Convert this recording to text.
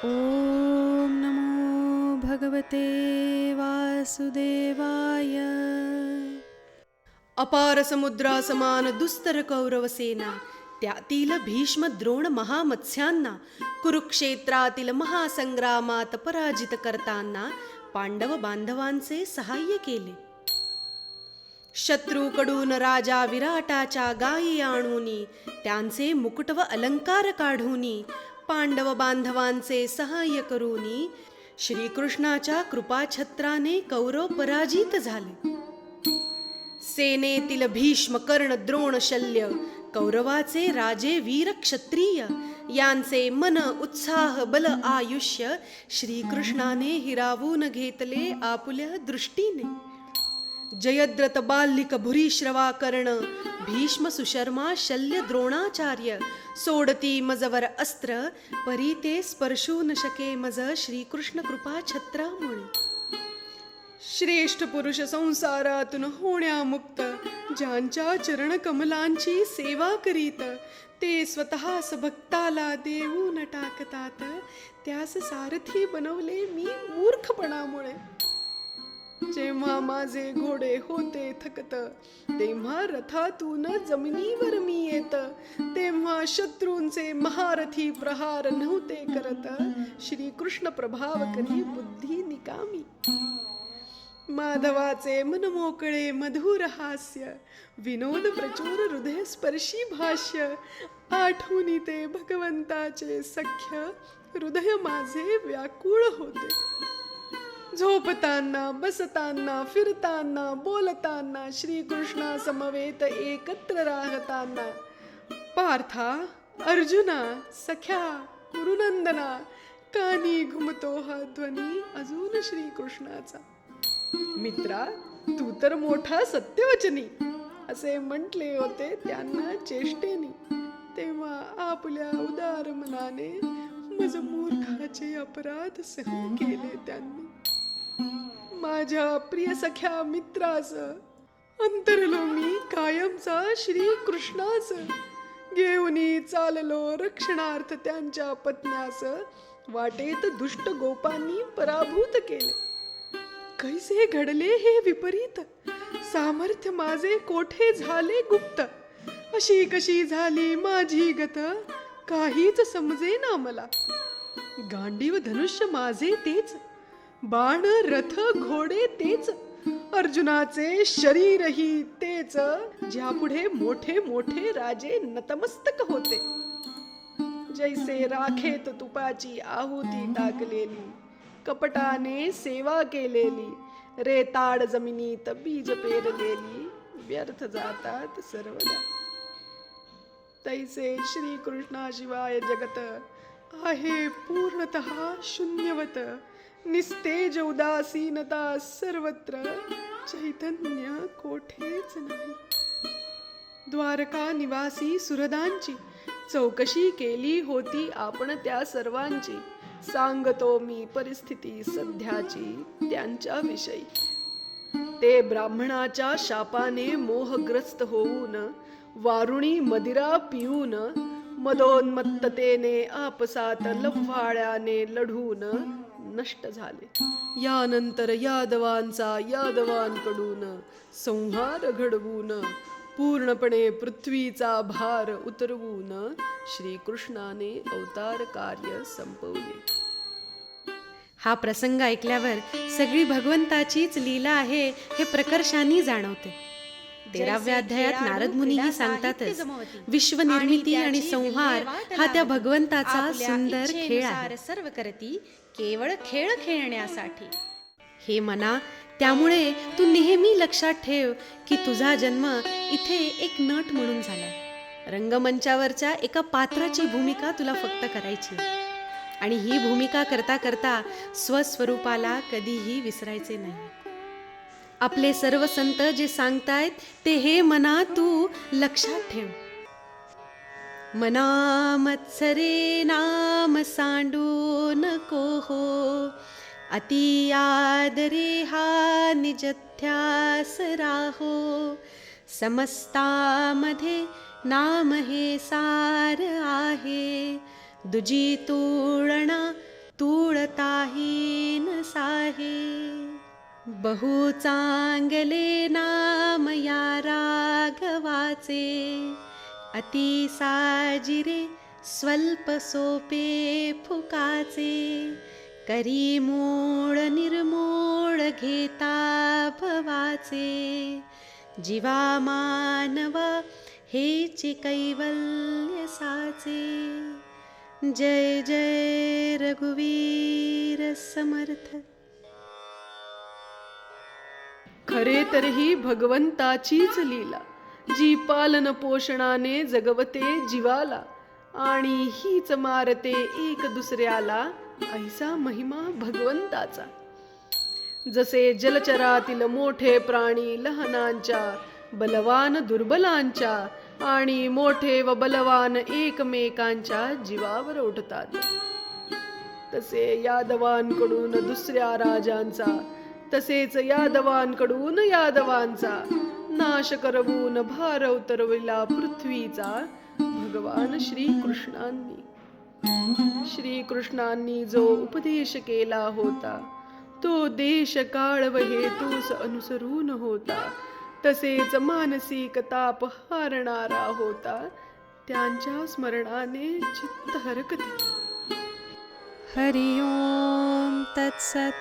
ॐ नमो भगवते वासुदेवाय। अपार समुद्रासमान दुस्तर कौरव सेना त्यातील भीष्म द्रोण महामत्स्यांना कुरुक्षेत्रातील महासंग्रामात पराजित करताना पांडव बांधवांचे सहाय्य केले. शत्रूकडून राजा विराटाच्या गायी आणूनी त्यांचे मुकुट व अलंकार काढूनी पांडव बांधवांचे सहाय्य करूनी श्रीकृष्णाच्या कृपाछत्राने कौरव पराजित झाले. सेनेतील भीष्म कर्ण द्रोण शल्य कौरवाचे राजे वीर क्षत्रिय यांचे मन उत्साह बल आयुष्य श्रीकृष्णाने हिरावून घेतले आपुल्या दृष्टीने. जयद्रत बाल्लिक भुरीश्रवा कर्ण भीष्म सुशर्मा शल्य द्रोणाचार्य सोडती मजवर अस्त्र परी ते स्पर्शू न शके मज श्रीकृष्ण कृपा छत्रामुळे श्रेष्ठ पुरुष संसारातून होण्यामुक्त ज्यांच्या चरण कमलांची सेवा करीत ते स्वतःस भक्ताला देऊन टाकतात त्यास सारथी बनवले मी मूर्खपणामुळे. जेव्हा माझे घोडे होते थकत तेव्हा रथातून जमिनीवर मी येत तेव्हा शत्रूंचे महारथी प्रहार नव्हते करत. श्रीकृष्ण प्रभाव करी बुद्धी निकामी. माधवाचे मनमोकळे मधुर हास्य विनोद प्रचुर हृदय स्पर्शी भाष्य आठवणी ते भगवंताचे सख्य हृदय माझे व्याकुळ होते. झोपताना बसताना फिरताना बोलताना श्रीकृष्णा समवेत एकत्र राहताना. पार्था अर्जुना सख्या गुरुनंदना कानी घुमतो हा ध्वनी अजून श्रीकृष्णाचा. मित्रा तू तर मोठा सत्यवचनी असे म्हटले होते त्यांना चेष्टेनी तेव्हा आपल्या उदार मनाने मज मूर्खाचे अपराध सहन केले त्यांनी. माझ्या प्रिय सख्या मित्रास अंतरलो मी कायमचा श्री कृष्णास घेऊनी चाललो रक्षणार्थ त्यांच्या पत्न्यास वाटेत दुष्ट गोपांनी पराभूत केले. कैसे घडले हे विपरीत? सामर्थ्य माझे कोठे झाले गुप्त? अशी कशी झाली माझी गत? काहीच समजे ना मला. गांडीव धनुष्य माझे तेच. बाण रथ घोडे तेच अर्जुनाचे शरीरही तेच ज्यापुढे मोठे मोठे राजे नतमस्तक होते. जैसे राखेत तुपाची आहुती टाकलेली कपटाने सेवा केलेली रेताड जमिनीत बीज पेरलेली व्यर्थ जातात सर्वदा. तैसे श्री कृष्णाशिवाय जगत आहे पूर्णतः शून्यवत. निस्तेज उदासीनता सर्वत्र चैतन्य कोठेच नाही. द्वारका निवासी सुरदांची चौकशी केली होती आपण त्या सर्वांची. सांगतो मी परिस्थिती सध्याची त्यांच्या विषयी. ते ब्राह्मणाच्या शापाने मोहग्रस्त होऊन वारुणी मदिरा पिऊन मदोन्मत्ततेने आपसात लव्हाळ्याने लढून नष्ट झाले. यानंतर यादवांचा यादवांकडून संहार घडवून पूर्णपणे पृथ्वीचा भार उतरवून श्रीकृष्णाने अवतार कार्य संपवले. हा प्रसंग ऐकल्यावर सगळी भगवंताचीच लीला आहे हे प्रकर्षाने जाणवते. तेराव्या अध्यायात नारद मुनीही सांगतातच विश्व निर्मिती आणि संहार हा त्या भगवंताचा सुंदर खेळ आहे. सर्व करती केवळ खेळ खेळण्यासाठी. हे मना त्यामुळे तू नेहमी लक्षात ठेव की तुझा जन्म इथे एक नट म्हणून झाला. रंगमंचावरच्या एका पात्राची भूमिका तुला फक्त करायची. आणि ही भूमिका करता करता स्वस्वरूपाला कधीही विसरायचे नाही. आपले सर्व संत जे सांगतायत ते हे मना तू लक्षात ठेव. मना मत्सरे नाम सांडू नको हो. अति आदरे हा निजध्यास राहो. समस्तामध्ये नाम हे सार आहे. दुजी तुळणा तुळताही न साहे. बहु चांगले नाम या राघवाचे. अति साजिरे स्वल्प सोपे फुकाचे. करी मूळ निर्मूळ घेता भवाचे. जीवा मानवा हेचे कैवल्य साचे. जय जय रघुवीर समर्थ. खरे तर ही भगवंताचीच लीला. जी पालन पोषणाने जगवते जीवाला आणि हीच मारते एक दुसऱ्याला ऐसा महिमा भगवंताचा. जसे जलचरातील मोठे प्राणी लहानांच्या बलवान दुर्बलांच्या आणि मोठे व बलवान एकमेकांच्या जीवावर उठतात तसे यादवांकडून दुसऱ्या राजांचा तसेच यादवांकडून यादवांचा नाश करवून भार उतरविला पृथ्वीचा भगवान श्रीकृष्णांनी. श्रीकृष्णांनी जो उपदेश केला होता तो देश काळ व हेतूस अनुसरून होता. तसेच मानसिक ताप हारणारा होता त्यांच्या स्मरणाने चित्त हरकते. हरि ओम तत्सत.